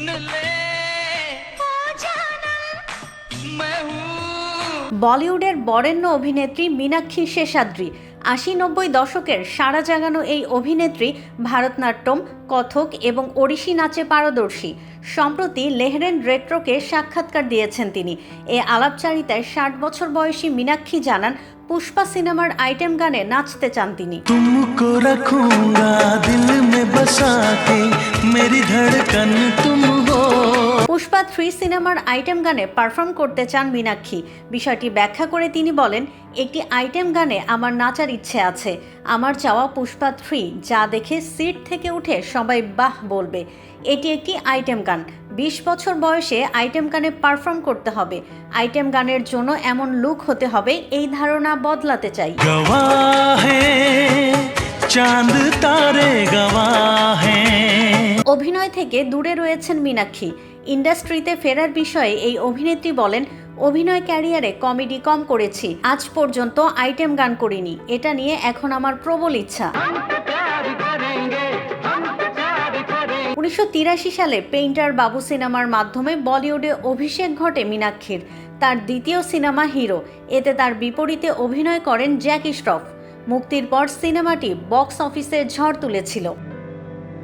सुन ले मैं हूँ বলিউডের বরেণ্য অভিনেত্রী মীনাক্ষী শেষাদ্রি আশি নব্বই দশকের সারা জাগানো এই অভিনেত্রী ভারতনাট্যম কথক এবং ওড়িশি নাচে পারদর্শী সম্প্রতি লেহরেন রেট্রোকে সাক্ষাৎকার দিয়েছেন তিনি এ আলাপচারিতায় ষাট বছর বয়সী মীনাক্ষী জানান পুষ্পা সিনেমার আইটেম গানে নাচতে চান তিনি तुमको रखूंगा दिल में बसा के मेरी धड़कन तुम हो পুষ্পা থ্রি সিনেমার আইটেম গানে পারফর্ম করতে চান মীনাক্ষী। বিষয়টি ব্যাখ্যা করে তিনি বলেন, একটি আইটেম গানে আমার নাচার ইচ্ছে আছে। আমার চাওয়া পুষ্পা থ্রি যা দেখে সিট থেকে উঠে সবাই বাহ বলবে। এটি একটি আইটেম গান। বিশ বছর বয়সে আইটেম গানে পারফর্ম করতে হবে। আইটেম গানের জন্য এমন লুক হতে হবে, এই ধারণা বদলাতে চাই। চাঁদ তারে গাওয়া অভিনয় থেকে দূরে রয়েছেন মীনাক্ষী। ইন্ডাস্ট্রিতে ফেরার বিষয়ে এই অভিনেত্রী বলেন, অভিনয় ক্যারিয়ারে কমেডি কম করেছি, আজ পর্যন্ত আইটেম গান করিনি। এটা নিয়ে এখন আমার প্রবল ইচ্ছা। উনিশশো তিরাশি সালে পেইন্টার বাবু সিনেমার মাধ্যমে বলিউডে অভিষেক ঘটে মীনাক্ষীর। তার দ্বিতীয় সিনেমা হিরো। এতে তার বিপরীতে অভিনয় করেন জ্যাকি শ্রফ। মুক্তির পর সিনেমাটি বক্স অফিসে ঝড় তুলেছিল।